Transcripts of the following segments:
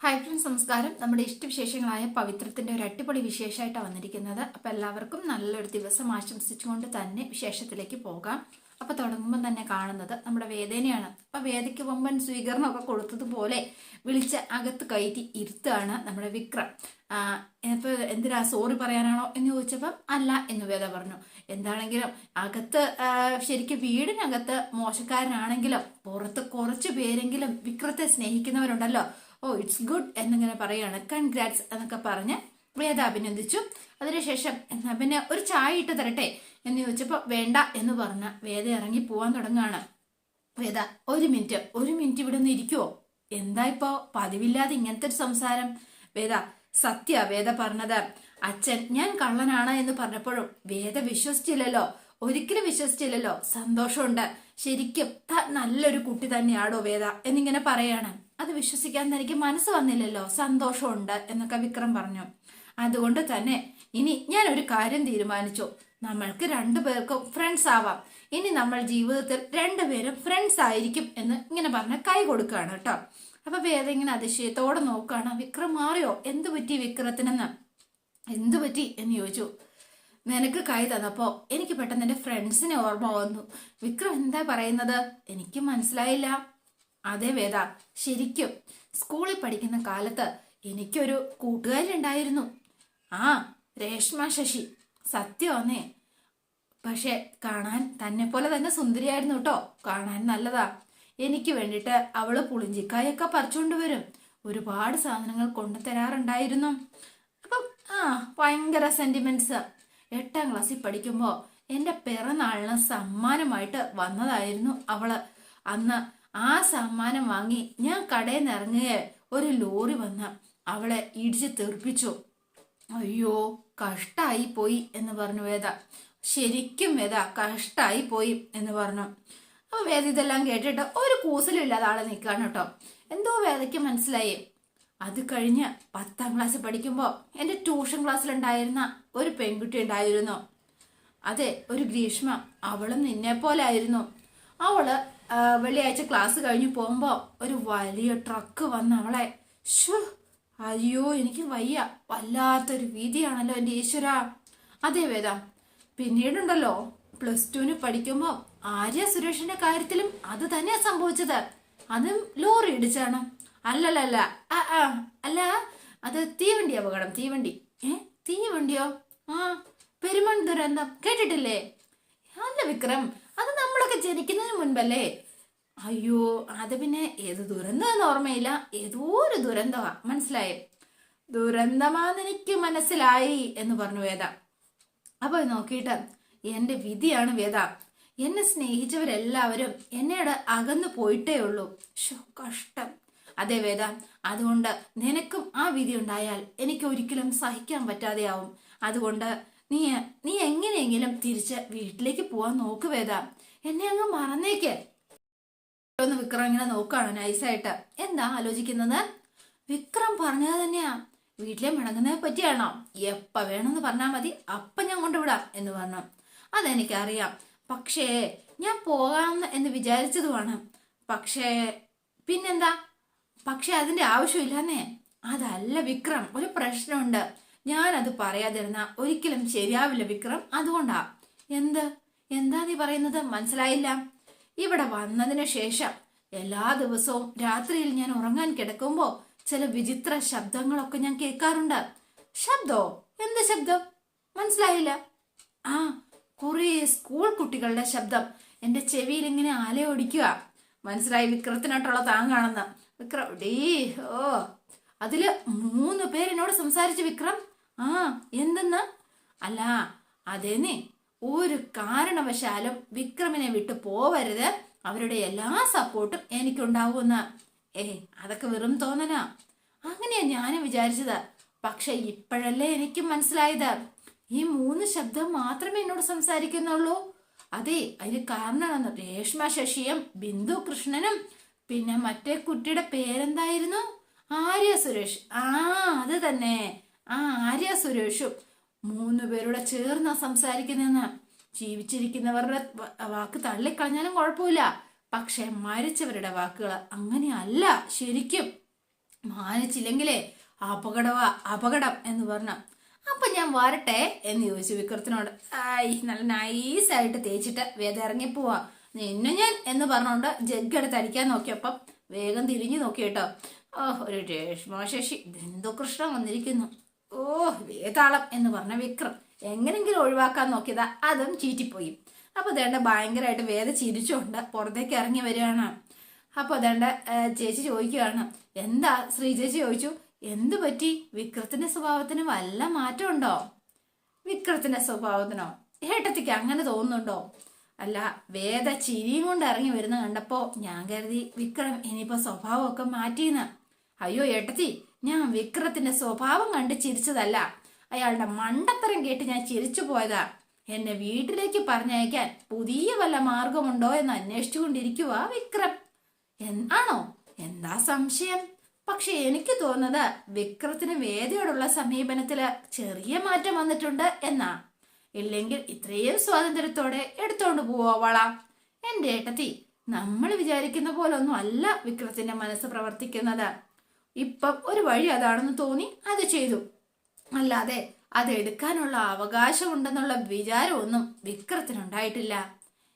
Hi friends നമസ്കാരം. നമ്മുടെ ഇഷ്ടവിശേഷങ്ങളായ പവിത്രത്തിന്റെ ഒരു അടിപൊളി വിശേഷമായിട്ടാണ് വന്നിരിക്കുന്നത്. അപ്പോൾ എല്ലാവർക്കും നല്ലൊരു ദിവസം ആശംസിച്ചുകൊണ്ട് തന്നെ വിശേഷത്തിലേക്ക് പോകാം. അപ്പോൾ തുടങ്ങുമ്പോൾ തന്നെ കാണുന്നത് നമ്മുടെ വേദനയാണ്. അപ്പോൾ വേദയ്ക്ക് വമ്പൻ സ്വീകരണമൊക്കെ കൊടുത്തതുപോലെ വിളിച്ച് അകത്ത് കയറ്റി ഇരുത്തുകയാണ് നമ്മുടെ വിക്രം. ആ, ഇപ്പൊ എന്തിനാ സോറി പറയാനാണോ എന്ന് ചോദിച്ചപ്പം അല്ല എന്ന് വേദ പറഞ്ഞു. എന്താണെങ്കിലും അകത്ത് ശരിക്കും വീടിനകത്ത് മോശക്കാരനാണെങ്കിലും പുറത്ത് കുറച്ച് പേരെങ്കിലും വിക്രത്തെ സ്നേഹിക്കുന്നവരുണ്ടല്ലോ. ഓ ഇറ്റ്സ് ഗുഡ് എന്നിങ്ങനെ പറയാണ്. കൺഗ്രാറ്റ്സ് എന്നൊക്കെ പറഞ്ഞ് വേദ അഭിനന്ദിച്ചു. അതിനുശേഷം എന്നാ പിന്നെ ഒരു ചായ ഇട്ട് തരട്ടെ എന്ന് ചോദിച്ചപ്പോൾ വേണ്ട എന്ന് പറഞ്ഞ വേദ ഇറങ്ങി പോവാൻ തുടങ്ങാണ്. വേദ ഒരു മിനിറ്റ് ഒരു മിനിറ്റ് ഇവിടെ നിന്ന് ഇരിക്കുവോ? എന്താ ഇപ്പോ? പതിവില്ലാതെ ഇങ്ങനത്തെ ഒരു സംസാരം. വേദ സത്യ വേദ പറഞ്ഞത്. അച്ഛൻ ഞാൻ കള്ളനാണ് എന്ന് പറഞ്ഞപ്പോഴും വേദ വിശ്വസിച്ചില്ലല്ലോ. ഒരിക്കലും വിശ്വസിച്ചില്ലല്ലോ. സന്തോഷമുണ്ട്. ശരിക്കും നല്ലൊരു കുട്ടി തന്നെയാണോ വേദ എന്നിങ്ങനെ പറയാണ്. അത് വിശ്വസിക്കാൻ തനിക്ക് മനസ്സ് വന്നില്ലല്ലോ. സന്തോഷമുണ്ട് എന്നൊക്കെ വിക്രം പറഞ്ഞു. അതുകൊണ്ട് തന്നെ ഇനി ഞാൻ ഒരു കാര്യം തീരുമാനിച്ചു. നമ്മൾക്ക് രണ്ടു പേർക്കും ഫ്രണ്ട്സ് ആവാം. ഇനി നമ്മൾ ജീവിതത്തിൽ രണ്ടുപേരും ഫ്രണ്ട്സ് ആയിരിക്കും എന്ന് ഇങ്ങനെ പറഞ്ഞ കൈ കൊടുക്കുകയാണ് കേട്ടോ. അപ്പൊ വേദ ഇങ്ങനെ അതിശയത്തോടെ നോക്കുകയാണ്. വിക്രം മാറിയോ? എന്ത് പറ്റി വിക്രത്തിനെന്ന്? എന്തു പറ്റി എന്ന് ചോദിച്ചു. നിനക്ക് കൈ തന്നപ്പോ എനിക്ക് പെട്ടെന്ന് എന്റെ ഫ്രണ്ട്സിനെ ഓർമ്മ വന്നു. വിക്രം എന്താ പറയുന്നത്? എനിക്ക് മനസ്സിലായില്ല. അതെ വേദ ശരിക്കും. സ്കൂളിൽ പഠിക്കുന്ന കാലത്ത് എനിക്കൊരു കൂട്ടുകാരി ഉണ്ടായിരുന്നു ആ രേഷ്മ ശശി. സത്യമാന്നേ പക്ഷെ കാണാൻ തന്നെ പോലെ തന്നെ സുന്ദരിയായിരുന്നു കേട്ടോ. കാണാൻ നല്ലതാ. എനിക്ക് വേണ്ടിയിട്ട് അവൾ പുളിഞ്ചിക്കായൊക്കെ പറിച്ചുകൊണ്ട് വരും. ഒരുപാട് സാധനങ്ങൾ കൊണ്ടു തരാറുണ്ടായിരുന്നു. അപ്പം ആ ഭയങ്കര സെന്റിമെന്റ്സ്. എട്ടാം ക്ലാസ്സിൽ പഠിക്കുമ്പോൾ എന്റെ പിറന്നാളിന് സമ്മാനമായിട്ട് വന്നതായിരുന്നു അവൾ. അന്ന് ആ സമ്മാനം വാങ്ങി ഞാൻ കടയിൽ നിന്ന് ഇറങ്ങിയ ഒരു ലോറി വന്ന് അവളെ ഇടിച്ച് തെറിപ്പിച്ചു. അയ്യോ കഷ്ടായി പോയി എന്ന് പറഞ്ഞു വേദ. ശരിക്കും വേദ കഷ്ടായി പോയി എന്ന് പറഞ്ഞു. അപ്പൊ വേദ ഇതെല്ലാം കേട്ടിട്ട് ഒരു കൂസലില്ലാതെ ആളെ നിൽക്കാണ് കേട്ടോ. എന്തോ വേദയ്ക്ക് മനസ്സിലായി. അത് കഴിഞ്ഞ് പത്താം ക്ലാസ് പഠിക്കുമ്പോൾ എന്റെ ട്യൂഷൻ ക്ലാസ്സിലുണ്ടായിരുന്ന ഒരു പെൺകുട്ടി ഉണ്ടായിരുന്നു. അതെ ഒരു ഗ്രീഷ്മ. അവളും നിന്നെ പോലെ ആയിരുന്നു. അവൾ വെള്ളിയാഴ്ച ക്ലാസ് കഴിഞ്ഞ് പോകുമ്പോൾ ഒരു വലിയ ട്രക്ക് വന്ന് അവളെ ഷോ അയ്യോ എനിക്ക് വയ്യ. വല്ലാത്തൊരു വീതിയാണല്ലോ എന്റെ ഈശ്വര. അതെ വേദ. പിന്നീടുണ്ടല്ലോ. പ്ലസ് ടുവിന് പഠിക്കുമ്പോൾ ആര്യ സുരേഷിന്റെ കാര്യത്തിലും അത് തന്നെയാ സംഭവിച്ചത്. അതും ലോറി ഇടിച്ചാണ്. അല്ലല്ലല്ല. ആ ആ അല്ല അത് തീവണ്ടി അപകടം തീവണ്ടി. ഏ തീവണ്ടിയോ? ആ പെരുമൺ ദുരന്തം കേട്ടിട്ടില്ലേ? അല്ല വിക്രം. നമ്മളൊക്കെ ജനിക്കുന്നതിന് മുൻപല്ലേ? അയ്യോ അത് പിന്നെ ഏത് ദുരന്തമെന്ന് ഓർമ്മയില്ല. ഏതോ ഒരു ദുരന്തമാ. മനസ്സിലായേ? ദുരന്തമാന്ന് എനിക്ക് മനസ്സിലായി എന്ന് പറഞ്ഞു വേദ. അപ്പൊ നോക്കിയിട്ട് എന്റെ വിധിയാണ് വേദ. എന്നെ സ്നേഹിച്ചവരെല്ലാവരും എന്നോട് അകന്നു പോയിട്ടേ ഉള്ളൂ. ഷോ കഷ്ടം. അതെ വേദ അതുകൊണ്ട് നിനക്കും ആ വിധി ഉണ്ടായാൽ എനിക്ക് ഒരിക്കലും സഹിക്കാൻ പറ്റാതെയാവും. അതുകൊണ്ട് നീ നീ എങ്ങനെയെങ്കിലും തിരിച്ച് വീട്ടിലേക്ക് പോവാൻ നോക്ക് വേദ. എന്നെ അങ്ങ് മറന്നേക്ക്. ഒന്ന് വിക്രം ഇങ്ങനെ നോക്കാണ് നൈസായിട്ട്. എന്താ ആലോചിക്കുന്നത്? വിക്രം പറഞ്ഞത് തന്നെയാ. വീട്ടിലെ മിണങ്ങുന്നതെ പറ്റിയാണോ എപ്പ വേണമെന്ന് പറഞ്ഞാൽ മതി. അപ്പ ഞാൻ കൊണ്ടുവിടാം എന്ന് പറഞ്ഞു. അതെനിക്കറിയാം. പക്ഷേ ഞാൻ പോകാമെന്ന് എന്ന് വിചാരിച്ചതുമാണ്. പക്ഷേ പിന്നെന്താ? പക്ഷെ അതിന്റെ ആവശ്യമില്ലെന്നേ. അതല്ല വിക്രം ഒരു പ്രശ്നമുണ്ട്. ഞാനത് പറയാതിരുന്ന ഒരിക്കലും ശരിയാവില്ല വിക്രം. അതുകൊണ്ടാ. എന്ത്? എന്താ നീ പറയുന്നത്? മനസ്സിലായില്ല. ഇവിടെ വന്നതിന് ശേഷം എല്ലാ ദിവസവും രാത്രിയിൽ ഞാൻ ഉറങ്ങാൻ കിടക്കുമ്പോ ചില വിചിത്ര ശബ്ദങ്ങളൊക്കെ ഞാൻ കേൾക്കാറുണ്ട്. ശബ്ദോ? എന്ത് ശബ്ദം? മനസ്സിലായില്ല. ആ കുറേ സ്കൂൾ കുട്ടികളുടെ ശബ്ദം. എന്റെ ചെവിയിൽ ഇങ്ങനെ ആലയൊടിക്കുക മനസ്സിലായി? വിക്രത്തിനായിട്ടുള്ള താങ്ങാണെന്ന്. വിക്രം ഡീ ഓ. അതിൽ മൂന്ന് പേരെന്നോട് സംസാരിച്ചു വിക്രം. ആ എന്തെന്ന്? അല്ല അതേന്നേ. ഒരു കാരണവശാലും വിക്രമിനെ വിട്ടു പോവരുത്. അവരുടെ എല്ലാ സപ്പോർട്ടും എനിക്കുണ്ടാവുമെന്ന്. ഏ അതൊക്കെ വെറും തോന്നനാ അങ്ങനെയാ ഞാനും വിചാരിച്ചത്. പക്ഷെ ഇപ്പോഴല്ലേ എനിക്ക് മനസ്സിലായത്. ഈ മൂന്ന് ശബ്ദം മാത്രമേ എന്നോട് സംസാരിക്കുന്നുള്ളൂ. അതെ അതിന് കാരണമാണ് രേഷ്മ ശശിയും ബിന്ദു കൃഷ്ണനും പിന്നെ മറ്റേ കുട്ടിയുടെ പേരെന്തായിരുന്നു? ആര്യ സുരേഷ്. ആ അത് തന്നെ. ആ ആര്യ സുരേഷും. മൂന്ന് പേരുടെ ചേർന്നാ സംസാരിക്കുന്നതെന്ന് ജീവിച്ചിരിക്കുന്നവരുടെ വാക്ക് തള്ളിക്കളഞ്ഞാലും കുഴപ്പമില്ല. പക്ഷെ മരിച്ചവരുടെ വാക്കുകൾ അങ്ങനെയല്ല ശരിക്കും. മാനിച്ചില്ലെങ്കിലേ അപകടവാ അപകടം എന്ന് പറഞ്ഞു. അപ്പൊ ഞാൻ വരട്ടെ എന്ന് ചോദിച്ചു വിക്രത്തിനോട്. ആയി നല്ല നൈസായിട്ട് തേച്ചിട്ട് വേദം ഇറങ്ങിപ്പോവാ നിന്നെ ഞാൻ എന്ന് പറഞ്ഞുകൊണ്ട് ജഗ്ഗെടുത്ത് അടിക്കാൻ നോക്കിയപ്പം വേഗം തിരിഞ്ഞു നോക്കി കേട്ടോ. ഓ ഒരു രേഷ്മാശേഷി ബന്ധുകൃഷ്ണ വന്നിരിക്കുന്നു. ഓ വേതാളം എന്ന് പറഞ്ഞ വിക്രം എങ്ങനെങ്കിലും ഒഴിവാക്കാൻ നോക്കിയതാ അതും ചീറ്റിപ്പോയി. അപ്പൊ ദേണ്ട ഭയങ്കരമായിട്ട് വേദ ചിരിച്ചുകൊണ്ട് പുറത്തേക്ക് ഇറങ്ങി വരികയാണ്. അപ്പൊ ദേണ്ട ചേച്ചി ചോദിക്കുകയാണ് എന്താ ശ്രീ ചേച്ചി ചോദിച്ചു എന്തു പറ്റി? വിക്രത്തിന്റെ സ്വഭാവത്തിന് വല്ല മാറ്റമുണ്ടോ? വിക്രത്തിന്റെ സ്വഭാവത്തിനോ? ഏട്ടത്തിക്ക് അങ്ങനെ തോന്നുന്നുണ്ടോ? അല്ല വേദ ചിരിയും കൊണ്ട് ഇറങ്ങി വരുന്ന കണ്ടപ്പോ ഞാൻ കരുതി വിക്രം ഇനിയിപ്പോ സ്വഭാവമൊക്കെ മാറ്റിയെന്ന്. അയ്യോ ഏട്ടത്തി ഞാൻ വിക്രത്തിന്റെ സ്വഭാവം കണ്ട് ചിരിച്ചതല്ല. അയാളുടെ മണ്ടത്തരം കേട്ട് ഞാൻ ചിരിച്ചു പോയതാ. എന്നെ വീട്ടിലേക്ക് പറഞ്ഞയക്കാൻ പുതിയ വല്ല മാർഗമുണ്ടോ എന്ന് അന്വേഷിച്ചുകൊണ്ടിരിക്കുക വിക്രം. എന്നാണോ എന്താ സംശയം? പക്ഷെ എനിക്ക് തോന്നുന്നത് വിക്രത്തിന് വേദയോടുള്ള സമീപനത്തിൽ ചെറിയ മാറ്റം വന്നിട്ടുണ്ട് എന്നാ. ഇല്ലെങ്കിൽ ഇത്രയും സ്വാതന്ത്ര്യത്തോടെ എടുത്തോണ്ട് പോവാളാ എന്റെ ഏട്ടത്തി നമ്മൾ വിചാരിക്കുന്ന പോലൊന്നും അല്ല വിക്രത്തിന്റെ മനസ്സ് പ്രവർത്തിക്കുന്നത്. ഇപ്പം ഒരു വഴി അതാണെന്ന് തോന്നി അത് ചെയ്തു. അല്ലാതെ അത് എടുക്കാനുള്ള അവകാശമുണ്ടെന്നുള്ള വിചാരമൊന്നും വിക്രത്തിനുണ്ടായിട്ടില്ല.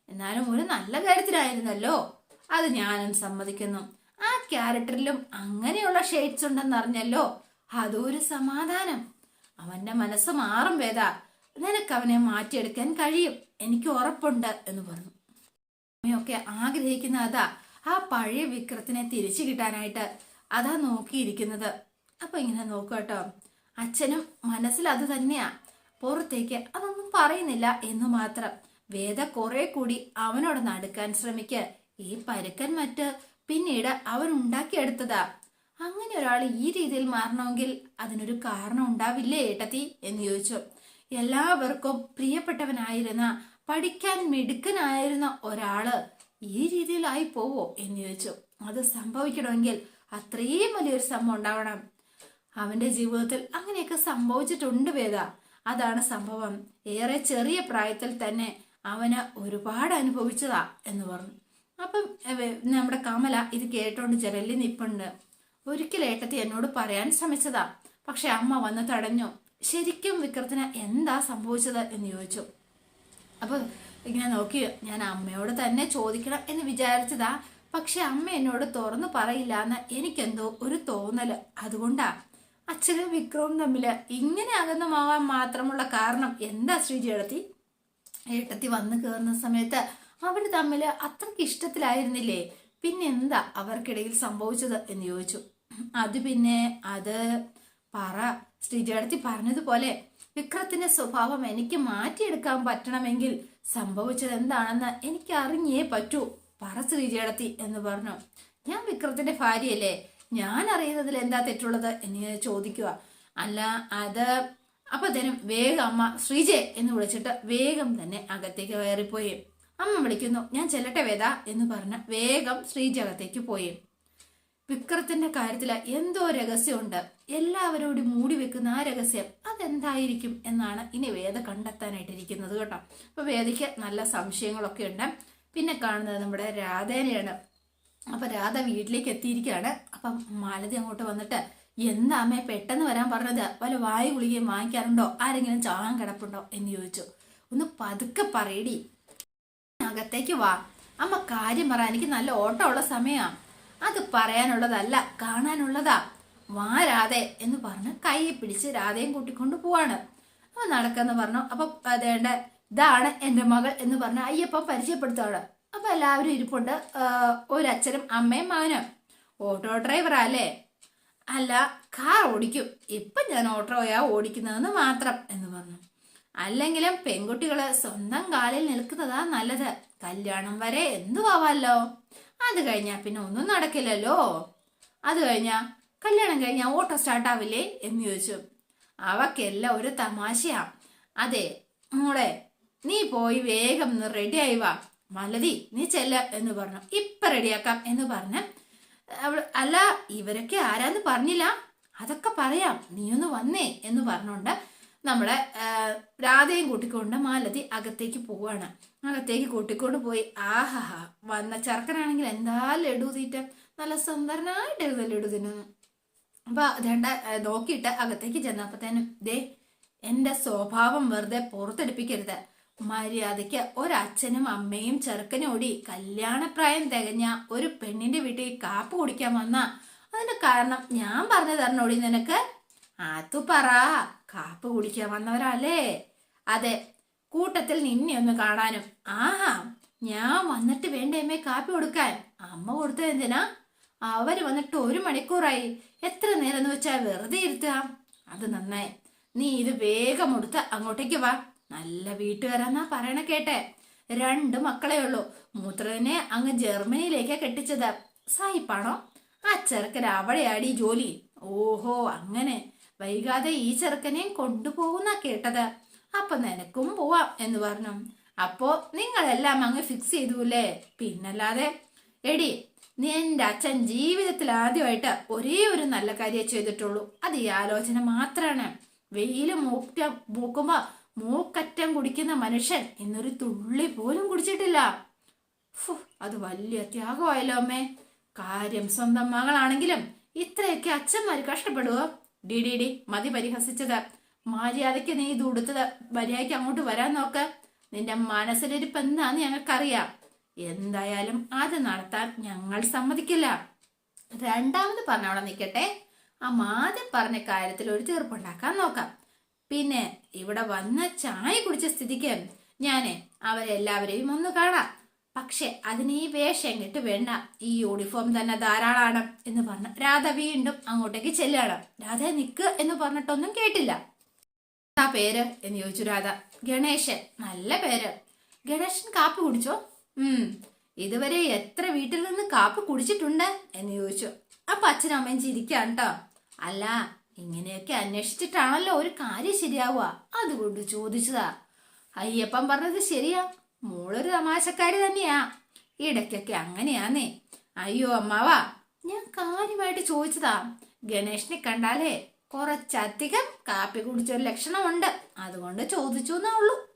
എന്നാലും ഒരു നല്ല കാര്യത്തിലായിരുന്നല്ലോ. അത് ഞാനും സമ്മതിക്കുന്നു. ആ ക്യാരക്ടറിലും അങ്ങനെയുള്ള ഷെയ്ഡ്സ് ഉണ്ടെന്ന് അറിഞ്ഞല്ലോ അതൊരു സമാധാനം. അവന്റെ മനസ്സ് മാറും വേദ. നിനക്ക് അവനെ മാറ്റിയെടുക്കാൻ കഴിയും. എനിക്ക് ഉറപ്പുണ്ട് എന്ന് പറഞ്ഞു. അമ്മയൊക്കെ ആഗ്രഹിക്കുന്ന അതാ ആ പഴയ വിക്രത്തിനെ തിരിച്ചു കിട്ടാനായിട്ട് അതാ നോക്കിയിരിക്കുന്നത്. അപ്പൊ ഇങ്ങനെ നോക്കുക കേട്ടോ. അച്ഛനും മനസ്സിൽ അത് തന്നെയാ. പുറത്തേക്ക് അതൊന്നും പറയുന്നില്ല എന്ന് മാത്രം. വേദ കുറെ കൂടി അവനോട് നടുക്കാൻ ശ്രമിക്ക. ഈ പരുക്കൻ മറ്റ് പിന്നീട് അവൻ ഉണ്ടാക്കിയെടുത്തതാ. അങ്ങനെ ഒരാൾ ഈ രീതിയിൽ മാറണമെങ്കിൽ അതിനൊരു കാരണം ഉണ്ടാവില്ലേ ഏട്ടത്തി എന്ന് ചോദിച്ചു. എല്ലാവർക്കും പ്രിയപ്പെട്ടവനായിരുന്ന പഠിക്കാൻ മിടുക്കനായിരുന്ന ഒരാൾ ഈ രീതിയിലായി പോവോ എന്ന് ചോദിച്ചു. അത് സംഭവിക്കണമെങ്കിൽ അത്രയും വലിയൊരു സംഭവം ഉണ്ടാവണം. അവന്റെ ജീവിതത്തിൽ അങ്ങനെയൊക്കെ സംഭവിച്ചിട്ടുണ്ട് വേദ. അതാണ് സംഭവം. ഏറെ ചെറിയ പ്രായത്തിൽ തന്നെ അവന് ഒരുപാട് അനുഭവിച്ചതാ എന്ന് പറഞ്ഞു. അപ്പം നമ്മുടെ കമല ഇത് കേട്ടോണ്ട് ജനലിൽ നിപ്പുണ്ട്. ഒരിക്കൽ ഏട്ടത്തി എന്നോട് പറയാൻ ശ്രമിച്ചതാ. പക്ഷെ അമ്മ വന്ന് തടഞ്ഞു. ശരിക്കും വിക്രത്തിന് എന്താ സംഭവിച്ചത് എന്ന് ചോദിച്ചു. അപ്പൊ ഇങ്ങനെ നോക്കി ഞാൻ അമ്മയോട് തന്നെ ചോദിക്കണം എന്ന് വിചാരിച്ചതാ പക്ഷെ അമ്മ എന്നോട് തുറന്നു പറയില്ല എന്ന് എനിക്കെന്തോ ഒരു തോന്നൽ. അതുകൊണ്ടാ. അച്ഛനും വിക്രവും തമ്മിൽ ഇങ്ങനെ അകന്നുമാവാൻ മാത്രമുള്ള കാരണം എന്താ ശ്രീജി ശ്രീജേടത്തി ഏട്ടത്തി വന്നു കയറുന്ന സമയത്ത് അവർ തമ്മിൽ അത്രയ്ക്ക് ഇഷ്ടത്തിലായിരുന്നില്ലേ? പിന്നെന്താ അവർക്കിടയിൽ സംഭവിച്ചത് എന്ന് ചോദിച്ചു. അത് പിന്നെ അത് പറ. ശ്രീജേടത്തി പറഞ്ഞതുപോലെ വിക്രത്തിന്റെ സ്വഭാവം എനിക്ക് മാറ്റിയെടുക്കാൻ പറ്റണമെങ്കിൽ സംഭവിച്ചത് എന്താണെന്ന് എനിക്ക് അറിഞ്ഞേ പറ്റൂ. പറ ശ്രീജേടത്തി എന്ന് പറഞ്ഞു. ഞാൻ വിക്രത്തിന്റെ ഭാര്യയല്ലേ? ഞാൻ അറിയുന്നതിൽ എന്താ തെറ്റുള്ളത്? എന്ന് ചോദിക്കുക. അല്ല അത് തന്നെ വേഗം അമ്മ ശ്രീജെ എന്ന് വിളിച്ചിട്ട് വേഗം തന്നെ അകത്തേക്ക് കയറിപ്പോയി. അമ്മ വിളിക്കുന്നു ഞാൻ ചെല്ലട്ടെ വേദ എന്ന് പറഞ്ഞ് വേഗം ശ്രീജ അകത്തേക്ക് പോയി. വിക്രത്തിന്റെ കാര്യത്തിൽ എന്തോ രഹസ്യമുണ്ട്. എല്ലാവരോടും മൂടി വെക്കുന്ന ആ രഹസ്യം അതെന്തായിരിക്കും എന്നാണ് ഇനി വേദ കണ്ടെത്താനായിട്ടിരിക്കുന്നത് കേട്ടോ. അപ്പൊ വേദയ്ക്ക് നല്ല സംശയങ്ങളൊക്കെ ഉണ്ട്. പിന്നെ കാണുന്നത് നമ്മുടെ രാധേനെയാണ്. അപ്പൊ രാധ വീട്ടിലേക്ക് എത്തിയിരിക്കുകയാണ്. അപ്പം മാലതി അങ്ങോട്ട് വന്നിട്ട് എന്താ അമ്മയെ പെട്ടെന്ന് വരാൻ പറഞ്ഞത്? വല്ല വായു ഗുളികയും വാങ്ങിക്കാറുണ്ടോ? ആരെങ്കിലും ചാകാൻ കിടപ്പുണ്ടോ? എന്ന് ചോദിച്ചു. ഒന്ന് പതുക്കെ പറയടി. അകത്തേക്ക് വാ. അമ്മ കാര്യം പറ. എനിക്ക് നല്ല ഓട്ടമുള്ള സമയമാണ് അത് പറയാനുള്ളതല്ല കാണാനുള്ളതാ. വാ രാധേ എന്ന് പറഞ്ഞ് കൈ പിടിച്ച് രാധയും കൂട്ടിക്കൊണ്ട് പോവാണ്. അപ്പൊ നടക്കെന്ന് പറഞ്ഞു. അപ്പൊ അതേണ്ട. ഇതാണ് എന്റെ മകൾ എന്ന് പറഞ്ഞ അയ്യപ്പ പരിചയപ്പെടുത്തുകയാണ് അപ്പൊ എല്ലാവരും ഇരിപ്പുണ്ട്. ഒരു ഒരച്ഛനും അമ്മയും മകനും. ഓട്ടോ ഡ്രൈവറാ അല്ലേ? അല്ല കാർ ഓടിക്കും. ഇപ്പൊ ഞാൻ ഓട്ടോയാ ഓടിക്കുന്നതെന്ന് മാത്രം എന്ന് പറഞ്ഞു. അല്ലെങ്കിലും പെൺകുട്ടികൾ സ്വന്തം കാലിൽ നിൽക്കുന്നതാ നല്ലത്. കല്യാണം വരെ എന്തു ആവാലോ അത് കഴിഞ്ഞാ പിന്നെ ഒന്നും നടക്കില്ലല്ലോ? അത് കഴിഞ്ഞാ കല്യാണം കഴിഞ്ഞാ ഓട്ടോ സ്റ്റാർട്ട് ആവില്ലേ എന്ന് ചോദിച്ചു. അവക്കെല്ലാം ഒരു തമാശയാ. അതെ മോളെ നീ പോയി വേഗം റെഡി ആയി വാ. മലതി നീ ചെല്ല എന്ന് പറഞ്ഞു. ഇപ്പൊ റെഡിയാക്കാം എന്ന് പറഞ്ഞ് അവൾ അല്ല ഇവരൊക്കെ ആരാന്ന് പറഞ്ഞില്ല. അതൊക്കെ പറയാം. നീ ഒന്ന് വന്നേ എന്ന് പറഞ്ഞുകൊണ്ട് നമ്മളെ രാധയും കൂട്ടിക്കൊണ്ട് മാലതി അകത്തേക്ക് പോവാണ്. അകത്തേക്ക് കൂട്ടിക്കൊണ്ട് പോയി ആഹാ വന്ന ചെറുക്കനാണെങ്കിൽ എന്താ ലഡു തീറ്റ? നല്ല സുന്ദരനായിട്ടായിരുന്നു ലഡു തിന്നുന്നു. അപ്പൊ അതേണ്ട നോക്കിയിട്ട് അകത്തേക്ക് ചെന്നപ്പത്തേനും ദേ എന്റെ സ്വഭാവം വെറുതെ പുറത്തെടുപ്പിക്കരുത്. മര്യാദയ്ക്ക് ഒരച്ഛനും അമ്മയും ചെറുക്കനോടി കല്യാണപ്രായം തികഞ്ഞ ഒരു പെണ്ണിന്റെ വീട്ടിൽ കാപ്പ് കുടിക്കാൻ വന്ന. അതിന്റെ കാരണം ഞാൻ പറഞ്ഞു തരണോടി നിനക്ക്? അത് പറ. കാപ്പ് കുടിക്കാൻ വന്നവരല്ലേ? അതെ കൂട്ടത്തിൽ നിന്നെ ഒന്ന് കാണാനും. ആഹാ ഞാൻ വന്നിട്ട് വേണ്ട അമ്മയെ കാപ്പി കൊടുക്കാൻ? അമ്മ കൊടുത്തത് എന്തിനാ? അവർ വന്നിട്ട് ഒരു മണിക്കൂറായി. എത്ര നേരം എന്ന് വെച്ചാൽ വെറുതെ ഇരുത്തുക അത് നന്നായി. നീ ഇത് വേഗം എടുത്ത് അങ്ങോട്ടേക്ക് വാ. നല്ല വീട്ടുകാരാന്നാ പറയണ കേട്ടെ. രണ്ട് മക്കളെ ഉള്ളൂ. മൂത്രനെ അങ്ങ് ജർമ്മനിയിലേക്കാ കെട്ടിച്ചത്. സായിപ്പാണോ? ആ ചെറുക്കൻ അവിടെയാടി ജോലി. ഓഹോ അങ്ങനെ. വൈകാതെ ഈ ചെറുക്കനെയും കൊണ്ടുപോകുന്ന കേട്ടത്. അപ്പൊ നിനക്കും പോവാം എന്ന് പറഞ്ഞു. അപ്പോ നിങ്ങളെല്ലാം അങ്ങ് ഫിക്സ് ചെയ്തുല്ലേ? പിന്നല്ലാതെ എടി നീ എന്റെ അച്ഛൻ ജീവിതത്തിൽ ആദ്യമായിട്ട് ഒരേ ഒരു നല്ല കാര്യം ചെയ്തിട്ടുള്ളൂ. അത് ഈ ആലോചന മാത്രാണ്. വെയിലും മൂക്ക മൂക്കുമ്പോ മൂക്കറ്റം കുടിക്കുന്ന മനുഷ്യൻ ഇന്നൊരു തുള്ളി പോലും കുടിച്ചിട്ടില്ല. അത് വലിയ ത്യാഗമായല്ലോ അമ്മേ. കാര്യം സ്വന്തം മകളാണെങ്കിലും ഇത്രയൊക്കെ അച്ഛന്മാർ കഷ്ടപ്പെടുവോ? ഡി ഡി ഡി മതി പരിഹസിച്ചത്. മര്യാദയ്ക്ക് നീ ഇത് ഉടുത്തത് മര്യാദയ്ക്ക് അങ്ങോട്ട് വരാൻ നോക്ക്. നിന്റെ മനസ്സിലിരിപ്പ് എന്താന്ന് ഞങ്ങൾക്കറിയാം. എന്തായാലും അത് നടത്താൻ ഞങ്ങൾ സമ്മതിക്കില്ല. രണ്ടാമത് പറഞ്ഞവിടെ നിൽക്കട്ടെ. ആ ആദ്യം പറഞ്ഞ കാര്യത്തിൽ ഒരു തീർപ്പുണ്ടാക്കാൻ നോക്കാം. പിന്നെ ഇവിടെ വന്ന ചായ കുടിച്ച സ്ഥിതിക്ക് ഞാൻ അവരെല്ലാവരെയും ഒന്ന് കാണാം. പക്ഷെ അതിന് ഈ വേഷം കെട്ട് വേണ്ട. ഈ യൂണിഫോം തന്നെ ധാരാളമാണ് എന്ന് പറഞ്ഞ് രാധ വീണ്ടും അങ്ങോട്ടേക്ക് ചെല്ലുകയാണ്. രാധ നിക്ക് എന്ന് പറഞ്ഞിട്ടൊന്നും കേട്ടില്ല. ആ പേര് എന്ന് ചോദിച്ചു രാധ. ഗണേശൻ നല്ല പേര്. ഗണേശൻ കാപ്പി കുടിച്ചോ? ഉം. ഇതുവരെ എത്ര വീട്ടിൽ നിന്ന് കാപ്പി കുടിച്ചിട്ടുണ്ട് എന്ന് ചോദിച്ചു. അപ്പൊ അച്ഛനും അമ്മയും ചിരിക്കാണ് കേട്ടോ അല്ല ഇങ്ങനെയൊക്കെ അന്വേഷിച്ചിട്ടാണല്ലോ ഒരു കാര്യം ശരിയാവുക. അതുകൊണ്ട് ചോദിച്ചതാ. അയ്യപ്പൻ പറഞ്ഞത് ശരിയാ. മോളൊരു തമാശക്കാരി തന്നെയാ. ഇടയ്ക്കൊക്കെ അങ്ങനെയാന്നേ. അയ്യോ അമ്മാവാ ഞാൻ കാര്യമായിട്ട് ചോദിച്ചതാ. ഗണേഷിനെ കണ്ടാലേ കുറച്ചധികം കാപ്പി കുടിച്ചൊരു ലക്ഷണമുണ്ട്. അതുകൊണ്ട് ചോദിച്ചു എന്നേ ഉള്ളൂ.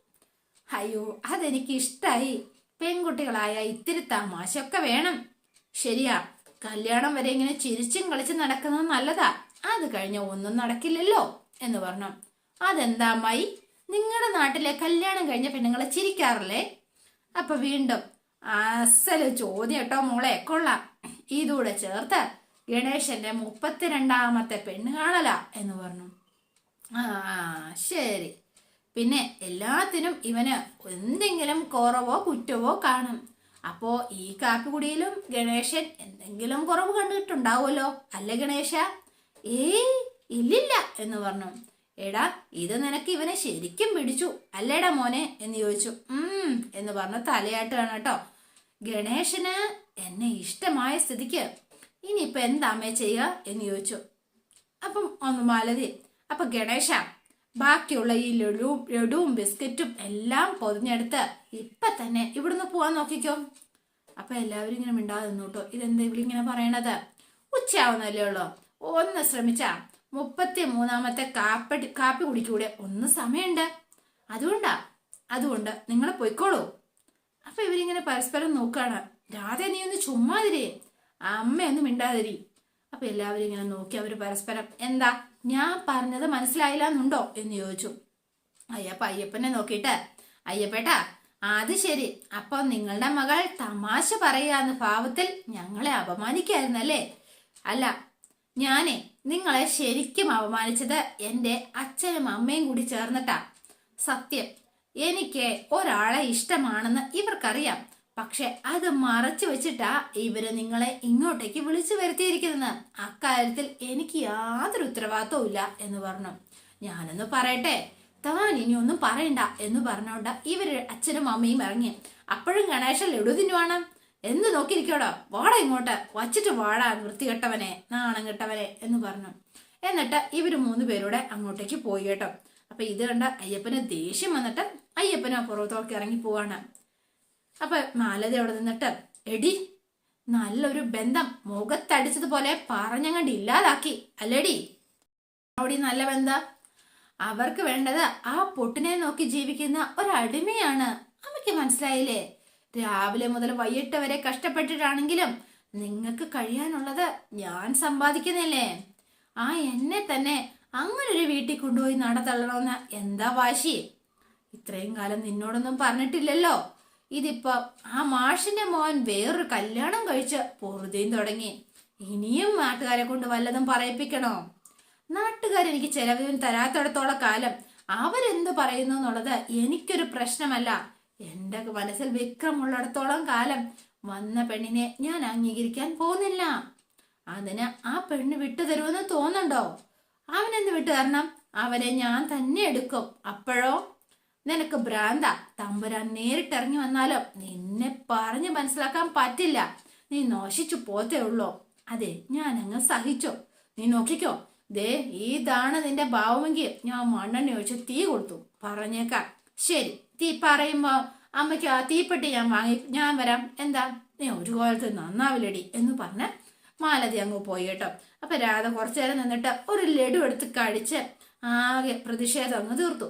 അയ്യോ അതെനിക്ക് ഇഷ്ടായി പെൺകുട്ടികളായ ഇത്തിരി തമാശയൊക്കെ വേണം. ശരിയാ കല്യാണം വരെ ഇങ്ങനെ ചിരിച്ചും കളിച്ചും നടക്കുന്നത് നല്ലതാ. അത് കഴിഞ്ഞ ഒന്നും നടക്കില്ലല്ലോ എന്ന് പറഞ്ഞു. അതെന്താ നിങ്ങളുടെ നാട്ടിലെ കല്യാണം കഴിഞ്ഞ പെണ്ണുങ്ങളെ ചിരിക്കാറില്ലേ? അപ്പൊ വീണ്ടും അസൽ ചോദ്യം കേട്ടോ മോളെ കൊള്ളാം. ഇതൂടെ ചേർത്ത് ഗണേശന്റെ മുപ്പത്തിരണ്ടാമത്തെ പെണ്ണ് കാണല എന്ന് പറഞ്ഞു. ആ ശരി. പിന്നെ എല്ലാത്തിനും ഇവന് എന്തെങ്കിലും കുറവോ കുറ്റവോ കാണും. അപ്പോ ഈ കാപ്പിക്കുടിയിലും ഗണേശൻ എന്തെങ്കിലും കുറവ് കണ്ടിട്ടുണ്ടാവുമല്ലോ അല്ല ഗണേശ? ഏയ് ഇല്ലില്ല എന്ന് പറഞ്ഞു. എടാ ഇത് നിനക്ക് ഇവനെ ശരിക്കും പിടിച്ചു. അല്ലേടാ മോനെ എന്ന് ചോദിച്ചു. ഉം എന്ന് പറഞ്ഞ തലയാട്ടാണ് കേട്ടോ. ഗണേശന് എന്നെ ഇഷ്ടമായ സ്ഥിതിക്ക് ഇനിയിപ്പൊ എന്താമേ ചെയ്യുക എന്ന് ചോദിച്ചു. അപ്പം ഒന്ന് മാലതി അപ്പൊ ഗണേശ ബാക്കിയുള്ള ഈ ലഡുവും ലഡുവും ബിസ്ക്കറ്റും എല്ലാം പൊതിഞ്ഞെടുത്ത് ഇപ്പൊ തന്നെ ഇവിടുന്ന് പോവാൻ നോക്കിക്കോ. അപ്പൊ എല്ലാവരും ഇങ്ങനെ മിണ്ടാതെ നിന്നു കേട്ടോ. ഇതെന്താ ഇങ്ങനെ പറയണത്? ഉച്ചയാവുന്നല്ലേ ഉള്ളൂ. ഒന്ന് ശ്രമിച്ചാ മുപ്പത്തി മൂന്നാമത്തെ കാപ്പടി കാപ്പി കുടിക്കൂടെ. ഒന്ന് സമയമുണ്ട് അതുകൊണ്ടാ അതുകൊണ്ട് നിങ്ങൾ പൊയ്ക്കോളൂ. അപ്പൊ ഇവരിങ്ങനെ പരസ്പരം നോക്കുകയാണ് രാധ നീ ഒന്ന് ചുമ്മാതിരി. അമ്മയൊന്നും മിണ്ടാതിരി. അപ്പൊ എല്ലാവരും ഇങ്ങനെ നോക്കി അവർ പരസ്പരം എന്താ ഞാൻ പറഞ്ഞത് മനസ്സിലായില്ല എന്നുണ്ടോ എന്ന് ചോദിച്ചു. അയ്യപ്പ അയ്യപ്പനെ നോക്കിയിട്ട് അയ്യപ്പേട്ടാ അത് ശരി. അപ്പൊ നിങ്ങളുടെ മകൾ തമാശ പറയാന്ന് ഭാവത്തിൽ ഞങ്ങളെ അപമാനിക്കായിരുന്നല്ലേ? അല്ല ഞാനേ നിങ്ങളെ ശരിക്കും അപമാനിച്ചത് എന്റെ അച്ഛനും അമ്മയും കൂടി ചേർന്നിട്ടാ. സത്യം എനിക്ക് ഒരാളെ ഇഷ്ടമാണെന്ന് ഇവർക്കറിയാം. പക്ഷെ അത് മറച്ചു വെച്ചിട്ടാ ഇവർ നിങ്ങളെ ഇങ്ങോട്ടേക്ക് വിളിച്ചു വരുത്തിയിരിക്കുന്നത്. അക്കാര്യത്തിൽ എനിക്ക് യാതൊരു ഉത്തരവാദിത്വവും ഇല്ല എന്ന് പറഞ്ഞു. ഞാനൊന്ന് പറയട്ടെ താൻ ഇനി ഒന്നും പറയണ്ട എന്ന് പറഞ്ഞോണ്ട ഇവർ അച്ഛനും അമ്മയും ഇറങ്ങി. അപ്പോഴും ഗണേശൻ ലഡു തിന്നുവാണ്. എന്ത് നോക്കിയിരിക്കോടോ? വാട ഇങ്ങോട്ട്. വച്ചിട്ട് വാടാ വൃത്തികെട്ടവനെ നാണം കെട്ടവനെ എന്ന് പറഞ്ഞു. എന്നിട്ട് ഇവർ മൂന്ന് പേരുടെ അങ്ങോട്ടേക്ക് പോയി കേട്ടോ. അപ്പൊ ഇത് കണ്ട അയ്യപ്പന് ദേഷ്യം വന്നിട്ട് അയ്യപ്പന പുറത്തോക്ക് ഇറങ്ങി പോവാണ്. അപ്പൊ മാലതി അവിടെ നിന്നിട്ട് എടി നല്ലൊരു ബന്ധം മുഖത്തടിച്ചതുപോലെ പറഞ്ഞങ്ങണ്ട് ഇല്ലാതാക്കി അല്ലേടി? അവിടെ നല്ല ബന്ധം? അവർക്ക് വേണ്ടത് ആ പൊട്ടിനെ നോക്കി ജീവിക്കുന്ന ഒരടിമയാണ് അമ്മയ്ക്ക് മനസ്സിലായില്ലേ? രാവിലെ മുതൽ വൈകിട്ട് വരെ കഷ്ടപ്പെട്ടിട്ടാണെങ്കിലും നിങ്ങൾക്ക് കഴിയാനുള്ളത് ഞാൻ സമ്പാദിക്കുന്നില്ലേ? ആ എന്നെ തന്നെ അങ്ങനെ ഒരു വീട്ടിൽ കൊണ്ടുപോയി നടത്തള്ളണമെന്ന് എന്താ വാശി? ഇത്രയും കാലം നിന്നോടൊന്നും പറഞ്ഞിട്ടില്ലല്ലോ. ഇതിപ്പോ ആ മാഷിന്റെ മോൻ വേറൊരു കല്യാണം കഴിച്ച് പൊറുതയും തുടങ്ങി. ഇനിയും നാട്ടുകാരെ കൊണ്ട് വല്ലതും പറയിപ്പിക്കണോ? നാട്ടുകാരെനിക്ക് ചെലവിന് തരാത്തിടത്തോളം കാലം അവരെന്ത് പറയുന്നു എന്നുള്ളത് എനിക്കൊരു പ്രശ്നമല്ല. എന്റെ മനസ്സിൽ വിക്രമുള്ളിടത്തോളം കാലം വന്ന പെണ്ണിനെ ഞാൻ അംഗീകരിക്കാൻ പോകുന്നില്ല. അതിന് ആ പെണ്ണ് വിട്ടുതരുമെന്ന് തോന്നുന്നുണ്ടോ? അവനെന്ത് വിട്ടു തരണം? അവരെ ഞാൻ തന്നെ എടുക്കും. അപ്പോഴോ? നിനക്ക് ഭ്രാന്ത. തമ്പുരാൻ നേരിട്ടിറങ്ങി വന്നാലോ? നിന്നെ പറഞ്ഞ് മനസ്സിലാക്കാൻ പറ്റില്ല. നീ നോശിച്ചു പോത്തേ ഉള്ളോ? അതെ ഞാൻ അങ്ങ് സഹിച്ചോ. നീ നോക്കിക്കോ. ദേ ഇതാണ് നിന്റെ ഭാവമെങ്കിൽ ഞാൻ മണ്ണെണ്ണ ഒഴിച്ച് തീ കൊടുത്തു. പറഞ്ഞേക്കാം. ശരി. തീ പറയുമ്പോ അമ്മയ്ക്ക് ആ തീപ്പെട്ടി ഞാൻ വാങ്ങി ഞാൻ വരാം. എന്താ? നീ ഒരു കോലത്ത് നന്നാവില്ലടി എന്ന് പറഞ്ഞ് മാലതി അങ്ങ് പോയി കേട്ടോ. അപ്പൊ രാധ കുറച്ചു നേരം നിന്നിട്ട് ഒരു ലഡു എടുത്ത് കഴിച്ച് ആകെ പ്രതിഷേധം അങ്ങ് തീർത്തു.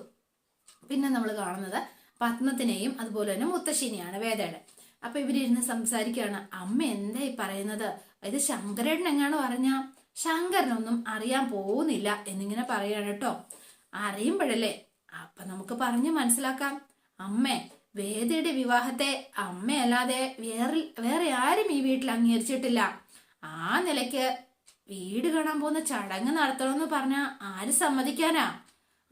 പിന്നെ നമ്മൾ കാണുന്നത് പത്മത്തിനെയും അതുപോലെ തന്നെ മുത്തശ്ശിനെയാണ് വേദയുടെ. അപ്പൊ ഇവരിരുന്ന് സംസാരിക്കുകയാണ് അമ്മ എന്തായി പറയുന്നത്? ഇത് ശങ്കരേട്ടൻ എങ്ങാണ് പറഞ്ഞ? ശങ്കരനൊന്നും അറിയാൻ പോകുന്നില്ല എന്നിങ്ങനെ പറയാണ് കേട്ടോ. അറിയുമ്പോഴല്ലേ? അപ്പൊ നമുക്ക് പറഞ്ഞ് മനസ്സിലാക്കാം. അമ്മേ വേദയുടെ വിവാഹത്തെ അമ്മയല്ലാതെ വേറെ വേറെ ആരും ഈ വീട്ടിൽ അംഗീകരിച്ചിട്ടില്ല. ആ നിലയ്ക്ക് വീട് കാണാൻ പോകുന്ന ചടങ്ങ് നടത്തണമെന്ന് പറഞ്ഞാ ആര് സമ്മതിക്കാനാ?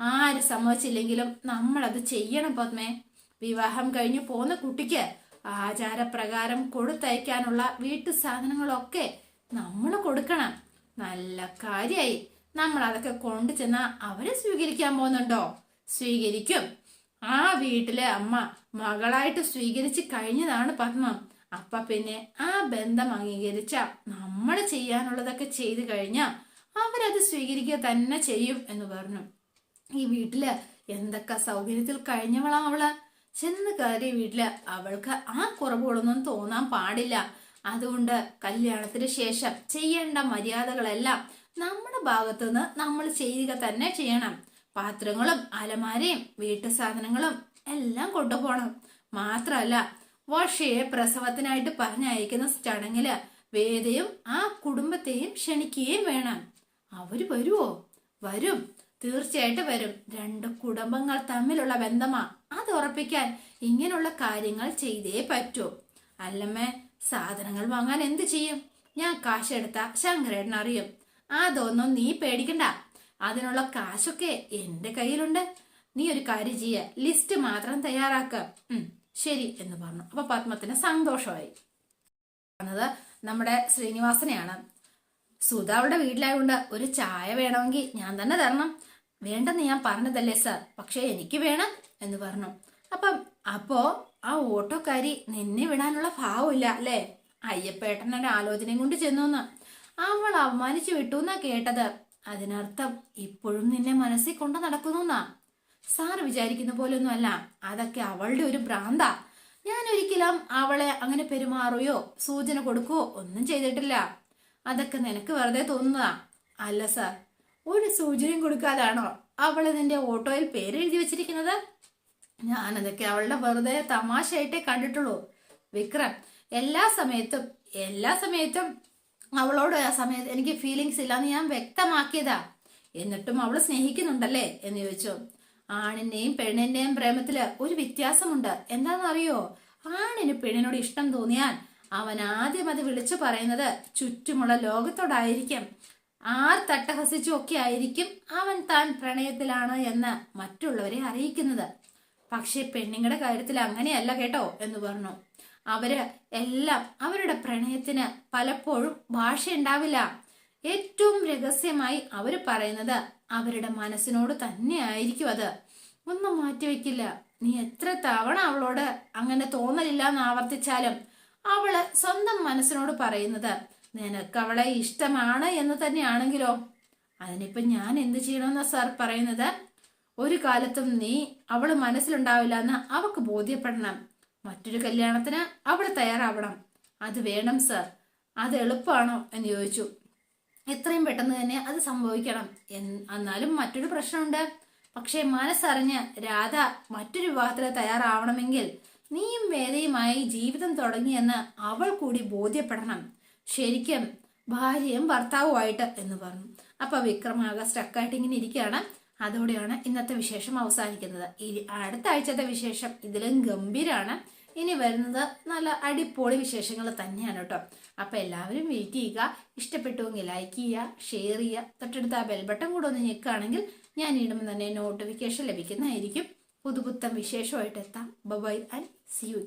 ആര് സമ്മതിച്ചില്ലെങ്കിലും നമ്മളത് ചെയ്യണം പത്മേ. വിവാഹം കഴിഞ്ഞു പോകുന്ന കുട്ടിക്ക് ആചാരപ്രകാരം കൊടുത്തയക്കാനുള്ള വീട്ടു സാധനങ്ങളൊക്കെ നമ്മൾ കൊടുക്കണം. നല്ല കാര്യായി. നമ്മൾ അതൊക്കെ കൊണ്ടു ചെന്നാൽ അവരെ സ്വീകരിക്കാൻ പോകുന്നുണ്ടോ? സ്വീകരിക്കും. ആ വീട്ടിലെ അമ്മ മകളായിട്ട് സ്വീകരിച്ച് കഴിഞ്ഞതാണ് പത്മം. അപ്പ പിന്നെ ആ ബന്ധം അംഗീകരിച്ച നമ്മൾ ചെയ്യാനുള്ളതൊക്കെ ചെയ്തു കഴിഞ്ഞാ അവരത് സ്വീകരിക്കുക തന്നെ ചെയ്യും എന്ന് പറഞ്ഞു. ഈ വീട്ടിൽ എന്തൊക്കെ സൗകര്യത്തിൽ കഴിഞ്ഞവളാ അവൾ? ചെന്ന് കയറിയ വീട്ടിൽ അവൾക്ക് ആ കുറവുകളൊന്നും തോന്നാൻ പാടില്ല. അതുകൊണ്ട് കല്യാണത്തിന് ശേഷം ചെയ്യേണ്ട മര്യാദകളെല്ലാം നമ്മുടെ ഭാഗത്തുനിന്ന് നമ്മൾ ചെയ്യുക തന്നെ ചെയ്യണം. പാത്രങ്ങളും അലമാരയും വീട്ടു സാധനങ്ങളും എല്ലാം കൊണ്ടുപോകണം. മാത്രമല്ല വർഷയെ പ്രസവത്തിനായിട്ട് പറഞ്ഞയക്കുന്ന ചടങ്ങിൽ വേദയും ആ കുടുംബത്തെയും ക്ഷണിക്കുകയും വേണം. അവർ വരുമോ വരും. തീർച്ചയായിട്ടും വരും. രണ്ട് കുടുംബങ്ങൾ തമ്മിലുള്ള ബന്ധമാ. അത് ഉറപ്പിക്കാൻ ഇങ്ങനെയുള്ള കാര്യങ്ങൾ ചെയ്തേ പറ്റൂ. അല്ലമ്മേ സാധനങ്ങൾ വാങ്ങാൻ എന്ത് ചെയ്യും? ഞാൻ കാശെടുത്ത ശങ്കരേട്ടൻ അറിയും. അതൊന്നും നീ പേടിക്കണ്ട. അതിനുള്ള കാശൊക്കെ എന്റെ കയ്യിലുണ്ട്. നീ ഒരു കാര്യം ചെയ്യ. ലിസ്റ്റ് മാത്രം തയ്യാറാക്ക. ശരി എന്ന് പറഞ്ഞു. അപ്പൊ പത്മത്തിന് സന്തോഷമായി. വന്നത് നമ്മുടെ ശ്രീനിവാസനെയാണ്. സുധ അവളുടെ വീട്ടിലായതുകൊണ്ട് ഒരു ചായ വേണമെങ്കിൽ ഞാൻ തന്നെ തരണം. വേണ്ടെന്ന് ഞാൻ പറഞ്ഞതല്ലേ സർ? പക്ഷേ എനിക്ക് വേണം എന്ന് പറഞ്ഞു. അപ്പം അപ്പോ ആ ഓട്ടോക്കാരി നിന്നെ വിടാനുള്ള ഭാവമില്ല അല്ലേ? അയ്യപ്പേട്ടനൊരു ആലോചനയും കൊണ്ട് ചെന്നു അവൾ അവമാനിച്ചു വിട്ടു എന്നാ കേട്ടത്. അതിനർത്ഥം ഇപ്പോഴും നിന്നെ മനസ്സിൽ കൊണ്ട് നടക്കുന്നു സാർ വിചാരിക്കുന്ന പോലൊന്നും അല്ല അതൊക്കെ അവളുടെ ഒരു ഭ്രാന്ത. ഞാൻ ഒരിക്കലും അവളെ അങ്ങനെ പെരുമാറുകയോ സൂചന കൊടുക്കുകയോ ഒന്നും ചെയ്തിട്ടില്ല. അതൊക്കെ നിനക്ക് വെറുതെ തോന്നുന്നതാ. അല്ല സാർ. ഒരു സൂചനയും കൊടുക്കാതാണോ അവൾ നിന്റെ ഓട്ടോയിൽ പേരെഴുതി വെച്ചിരിക്കുന്നത്? ഞാനതൊക്കെ അവളുടെ വെറുതെ തമാശയായിട്ടേ കണ്ടിട്ടുള്ളൂ. വിക്രം എല്ലാ സമയത്തും എല്ലാ സമയത്തും അവളോട് ആ സമയത്ത് എനിക്ക് ഫീലിങ്സ് ഇല്ലാന്ന് ഞാൻ വ്യക്തമാക്കിയതാ. എന്നിട്ടും അവൾ സ്നേഹിക്കുന്നുണ്ടല്ലേ? എന്ന് ചോദിച്ചു. ആണിന്റെയും പെണ്ണിന്റെയും പ്രേമത്തിൽ ഒരു വ്യത്യാസമുണ്ട്. എന്താണെന്നറിയോ? ആണിന് പെണ്ണിനോട് ഇഷ്ടം തോന്നിയാൽ അവൻ ആദ്യം അത് വിളിച്ചു പറയുന്നത് ചുറ്റുമുള്ള ലോകത്തോടായിരിക്കും. ആർ തട്ടഹസിച്ചും ഒക്കെ ആയിരിക്കും അവൻ താൻ പ്രണയത്തിലാണ് എന്ന് മറ്റുള്ളവരെ അറിയിക്കുന്നത്. പക്ഷെ പെണ്ണുങ്ങളുടെ കാര്യത്തിൽ അങ്ങനെയല്ല കേട്ടോ എന്ന് പറഞ്ഞു. അവർ എല്ലാം അവരുടെ പ്രണയത്തിന് പലപ്പോഴും ഭാഷ ഉണ്ടാവില്ല ഏറ്റവും രഹസ്യമായി അവർ പറയുന്നത് അവരുടെ മനസ്സിനോട് തന്നെ ആയിരിക്കും അത്. ഒന്നും മാറ്റിവെക്കില്ല. നീ എത്ര തവണ അവളോട് അങ്ങനെ തോന്നലില്ല എന്ന് ആവർത്തിച്ചാലും അവൾ സ്വന്തം മനസ്സിനോട് പറയുന്നത് നിനക്ക് അവളെ ഇഷ്ടമാണ് എന്ന് തന്നെയാണെങ്കിലോ? അതിനിപ്പോ ഞാൻ എന്ത് ചെയ്യണമെന്നാ സാർ പറയുന്നത്? ഒരു കാലത്തും നീ അവൾ മനസ്സിലുണ്ടാവില്ല എന്ന് അവക്ക് ബോധ്യപ്പെടണം. മറ്റൊരു കല്യാണത്തിന് അവിടെ തയ്യാറാവണം. അത് വേണം സർ. അത് എളുപ്പമാണോ എന്ന് ചോദിച്ചു. എത്രയും പെട്ടെന്ന് തന്നെ അത് സംഭവിക്കണം. എന്നാലും മറ്റൊരു പ്രശ്നമുണ്ട്. പക്ഷേ മനസ്സറിഞ്ഞ് രാധ മറ്റൊരു വിവാഹത്തിന് തയ്യാറാവണമെങ്കിൽ നീയും വേദയുമായി ജീവിതം തുടങ്ങിയെന്ന് അവൾ കൂടി ബോധ്യപ്പെടണം. ശരിക്കും ഭാര്യയും ഭർത്താവുമായിട്ട് എന്ന് പറഞ്ഞു. അപ്പൊ വിക്രം ആകെ സ്റ്റക്കായിട്ട് ഇങ്ങനെ ഇരിക്കുകയാണ്. അതോടെയാണ് ഇന്നത്തെ വിശേഷം അവസാനിക്കുന്നത്. ഇനി അടുത്ത ആഴ്ചത്തെ വിശേഷം ഇതിലും ഗംഭീരാണ്. ഇനി വരുന്നത് നല്ല അടിപൊളി വിശേഷങ്ങൾ തന്നെയാണ് കേട്ടോ. അപ്പൊ എല്ലാവരും വെയിറ്റ് ചെയ്യുക. ഇഷ്ടപ്പെട്ടുവെങ്കിൽ ലൈക്ക് ചെയ്യുക ഷെയർ ചെയ്യുക. തൊട്ടടുത്ത് ആ ബെൽബട്ടൺ കൂടെ ഒന്ന് ഞെക്കുകയാണെങ്കിൽ ഞാൻ ഇടുമ്പോൾ തന്നെ നോട്ടിഫിക്കേഷൻ ലഭിക്കുന്നതായിരിക്കും. പുതുപുത്തം വിശേഷമായിട്ട് എത്താം. By and C U